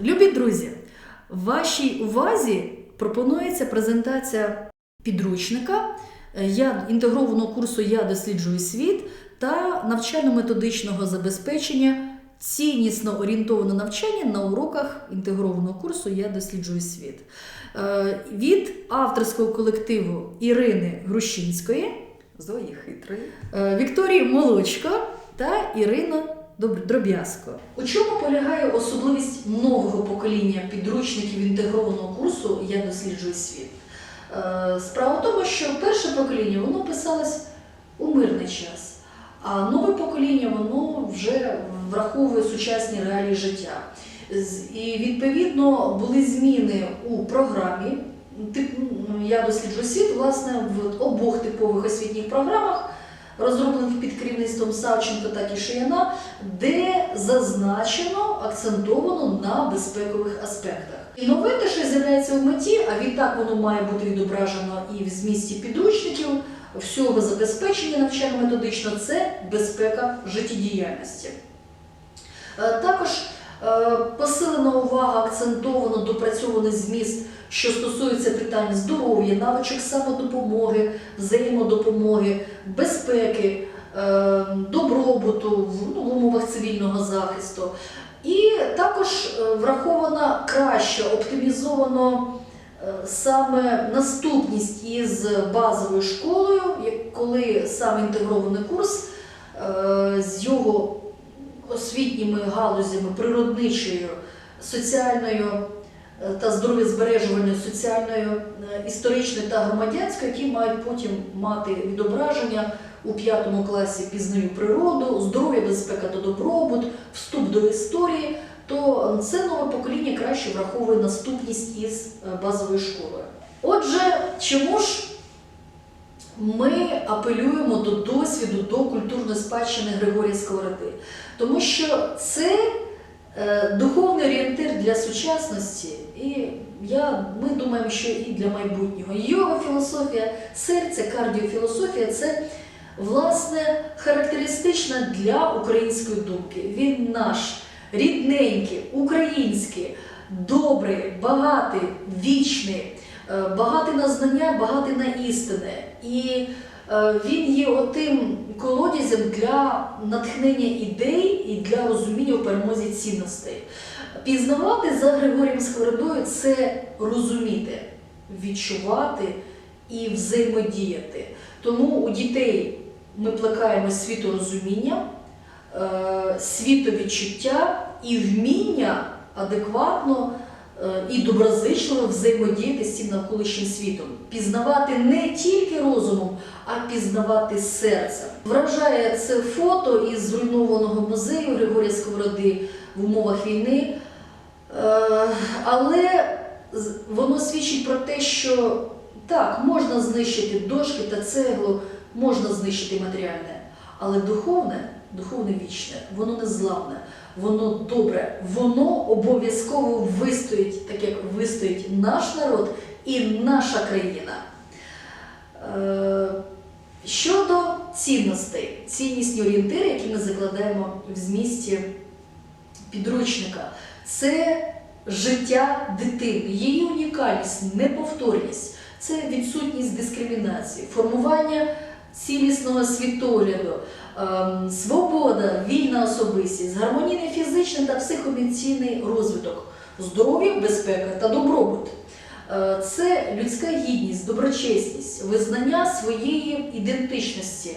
Любі друзі, вашій увазі пропонується презентація підручника е, я інтегрованого курсу Я досліджую світ та навчально-методичного забезпечення ціннісно орієнтоване навчання на уроках інтегрованого курсу Я досліджую світ Е, від авторського колективу Ірини Грущинської, Зої хитрий. е, Вікторії Молочко та Ірина Дроб'язко. У чому полягає особливість нового покоління підручників інтегрованого курсу Я досліджую світ? Е, Справа в тому, що перше покоління воно писалось у мирний час, а нове покоління воно вже враховує сучасні реалії життя. І відповідно були зміни у програмі. Ну, Я досліджую світ, власне, в обох типових освітніх програмах, розроблених під керівництвом Савченко та Кішияна, де зазначено, акцентовано на безпекових аспектах. І нове те, що з'являється в меті, а відтак воно має бути відображено і в змісті підручників, всього забезпечення навчально-методично це безпека життєдіяльності. Е, Також посилена увага, акцентовано допрацьований зміст, що стосується питань здоров'я, навичок самодопомоги, взаємодопомоги, безпеки, е, добробуту ну, в умовах цивільного захисту. І також е, врахована краще, оптимізовано е, саме наступність із базовою школою, коли саме інтегрований курс е, з його освітніми галузями, природничою, соціальною е, та здоров'язбережувальною, соціальною, е, історичною та громадянською, які мають потім мати відображення у п'ятому класі пізнаю природу, здоров'я, безпека та добробут, вступ до історії, то це нове покоління краще враховує наступність із е, базовою школою. Отже, чому ж ми апелюємо до досвіду, до культурної спадщини Григорія Сковороди? Тому що це е, духовний орієнтир для сучасності, і я, ми думаємо, що і для майбутнього. Йога філософія серця, кардіофілософія це власне характеристична для української думки. Він наш рідненький, український, добрий, багатий, вічний, е, багатий на знання, багатий на істини. І е, він є отим колодязем для натхнення ідей і для розуміння у перемозі цінностей. Пізнавати за Григорієм Сковородою це розуміти, відчувати і взаємодіяти. Тому у дітей ми плекаємо світорозуміння, е, світовідчуття і вміння адекватно і доброзичливо взаємодіяти з цим навколишнім світом, пізнавати не тільки розумом, а пізнавати серцем. Вражає це фото із зруйнованого музею Григорія Сковороди в умовах війни, Е, але воно свідчить про те, що так, можна знищити дошки та цеглу, можна знищити матеріальне, але духовне, духовне вічне, воно не зламне, воно добре, воно обов'язково вистоїть, так як вистоїть наш народ і наша країна. Е, Щодо цінностей, ціннісні орієнтири, які ми закладаємо в змісті підручника, це життя дитини, її унікальність, неповторність, це відсутність дискримінації, формування цілісного світогляду, ем, свобода, вільна особистість, гармонійний фізичний та психоемоційний розвиток, здоров'я, безпека та добробут. Е, Це людська гідність, доброчесність, визнання своєї ідентичності,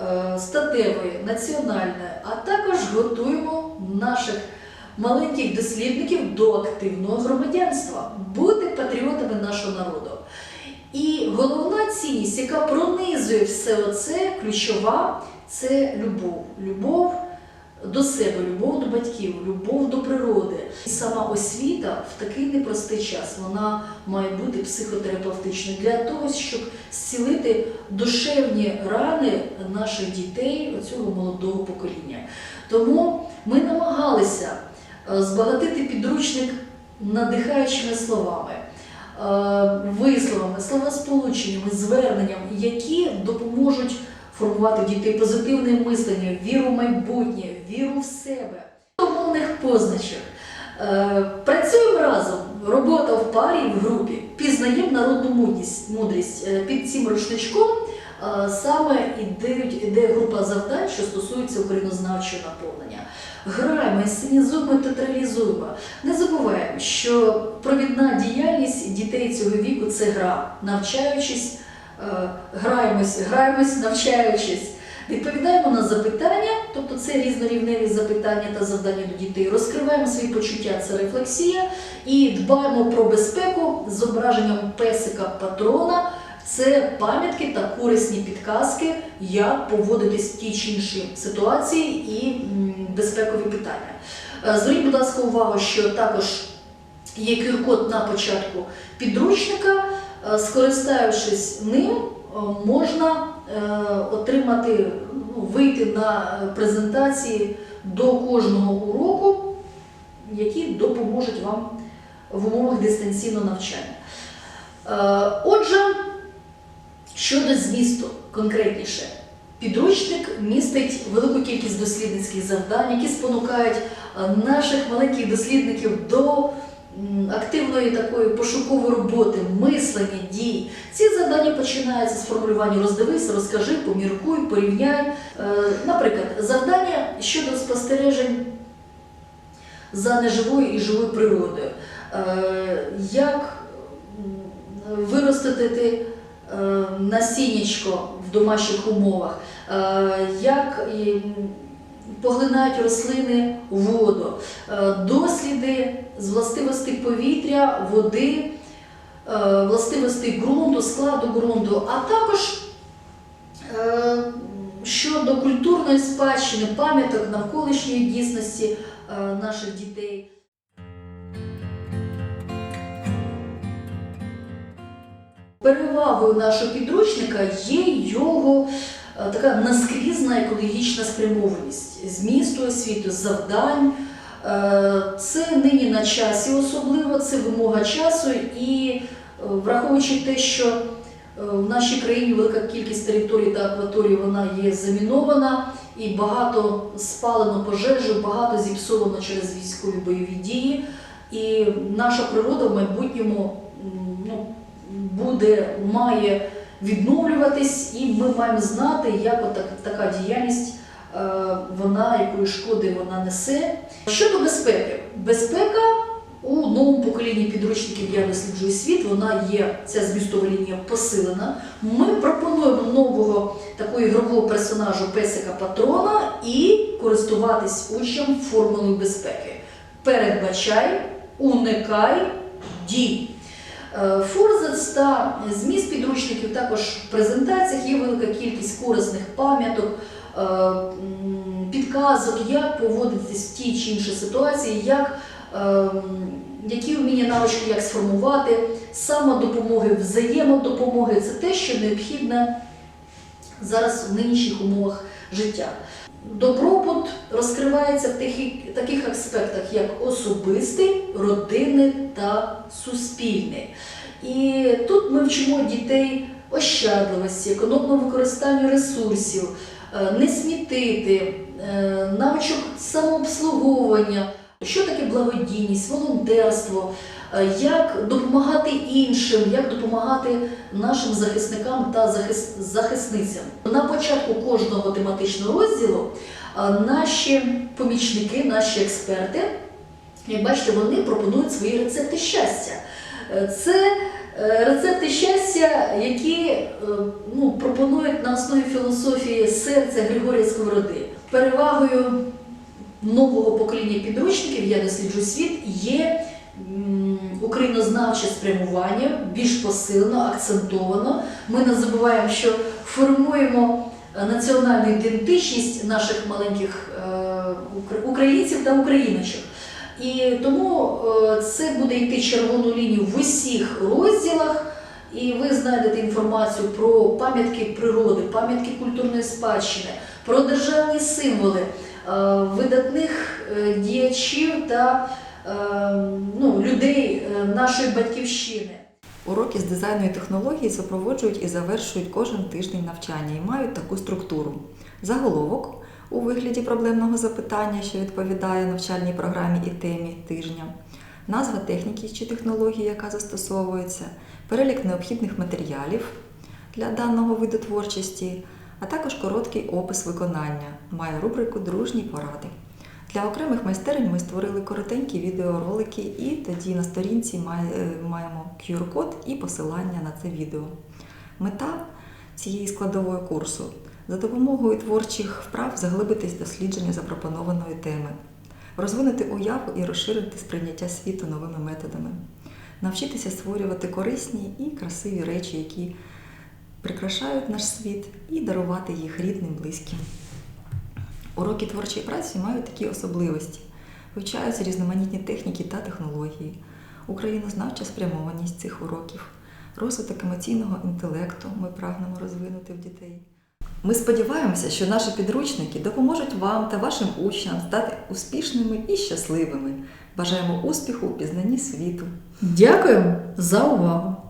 е, статевої, національної, а також готуємо наших маленьких дослідників до активного громадянства, бути патріотами нашого народу. І головна цінність, яка пронизує все оце, ключова, це любов. Любов до себе, любов до батьків, любов до природи. І сама освіта в такий непростий час вона має бути психотерапевтичною для того, щоб зцілити душевні рани наших дітей, оцього молодого покоління. Тому ми намагалися е, збагатити підручник надихаючими словами, висловами, словосполученнями, зверненням, які допоможуть формувати дітей позитивне мислення, віру в майбутнє, віру в себе. Умовних позначок Е, Працюємо разом. Робота в парі в групі. Пізнаємо народну мудрість. Е, Під цим рушничком е, саме ідеють, іде група завдань, що стосується українознавчого наповнення. Граємо, інсценізуємо, театралізуємо. Не забуваємо, що провідна діяльність дітей цього віку це гра. Навчаючись, е, граємось, граємось, навчаючись. Відповідаємо на запитання, тобто це різнорівневі запитання та завдання до дітей. Розкриваємо свої почуття, це рефлексія, і дбаємо про безпеку з зображенням песика патрона. Це пам'ятки та корисні підказки, як поводитись в тій чи іншій ситуації і безпекові питання. Е, Зверніть, будь ласка, увагу, що також є QR-код на початку підручника. Е, Скористаючись ним, е, можна отримати, ну, вийти на презентації до кожного уроку, які допоможуть вам в умовах дистанційного навчання. Отже, щодо змісту конкретніше, підручник містить велику кількість дослідницьких завдань, які спонукають е, наших маленьких дослідників до активної такої пошукової роботи, мислення, дій. Ці завдання починаються з формулювання роздивись, розкажи, поміркуй, порівняй. Е, Наприклад, завдання щодо спостережень за неживою і живою природою. Е, Як виростити ти, насіннячко в домашніх умовах, е, як поглинають рослини воду, Е, досліди з властивостей повітря, води, е, властивостей ґрунту, складу ґрунту, а також е, щодо культурної спадщини, пам'яток навколишньої дійсності е, наших дітей. Перевагою нашого підручника є його е, така наскрізна екологічна спрямованість змісту освіти, завдань. Е, Це нині на часі особливо, це вимога часу, і е, враховуючи те, що в нашій країні велика кількість територій та акваторій вона є замінована, і багато спалено пожежу, багато зіпсовано через військові бойові дії. І наша природа в майбутньому ну, буде, має відновлюватись, і ми маємо знати, як отак, така діяльність е, вона, якої шкоди вона несе. Щодо безпеки, безпека у новому поколінні підручників Я досліджую світ, вона є, ця змістова лінія посилена. Ми пропонуємо нового такого ігрового персонажу песика патрона і користуватись учням формулою безпеки. Передбачай, уникай, дій. Е, Форзац та зміст підручників також в презентаціях є велика кількість корисних пам'яток, е, підказок, як поводитись в тій чи іншій ситуації, як, е, які вміння навички, як сформувати, самодопомоги, взаємодопомоги це те, що необхідне зараз в нинішніх умовах життя. Добробут розкривається в таких, таких аспектах, як особистий, родинний та суспільний. І тут ми вчимо дітей ощадливості, економному використанню ресурсів, е, не смітити, е, навичок самообслуговування, що таке благодійність, волонтерство, як допомагати іншим, як допомагати нашим захисникам та захис- захисницям. На початку кожного тематичного розділу наші помічники, наші експерти, як бачите, вони пропонують свої рецепти щастя. Е, Це е, рецепти щастя, які е, ну, пропонують на основі філософії серця Григорія Сковороди. Перевагою нового покоління підручників я досліджую світ є українознавче спрямування, більш посилено, акцентовано. Ми не забуваємо, що формуємо е, національну ідентичність наших маленьких е, українців та україночок. І тому е, це буде йти червону лінію в усіх розділах, і ви знайдете інформацію про пам'ятки природи, пам'ятки культурної спадщини, про державні символи видатних діячів та ну, людей нашої батьківщини. Уроки з дизайну і технології супроводжують і завершують кожен тиждень навчання і мають таку структуру: заголовок, у вигляді проблемного запитання, що відповідає навчальній програмі і темі тижня, назва техніки чи технології, яка застосовується, перелік необхідних матеріалів для даного виду творчості, а також короткий опис виконання. Має рубрику Дружні поради. Для окремих майстерень ми створили коротенькі відеоролики, і тоді на сторінці е, маємо QR-код і посилання на це відео. Мета цієї складової курсу за допомогою творчих вправ заглибитись дослідження запропонованої теми, розвинути уяву і розширити сприйняття світу новими методами, навчитися створювати корисні і красиві речі, які прикрашають наш світ, і дарувати їх рідним, близьким. Уроки творчої праці мають такі особливості. Вивчаються різноманітні техніки та технології, українознавча спрямованість цих уроків, розвиток емоційного інтелекту ми прагнемо розвинути в дітей. Ми сподіваємося, що наші підручники допоможуть вам та вашим учням стати успішними і щасливими. Бажаємо успіху у пізнанні світу. Дякуємо за увагу!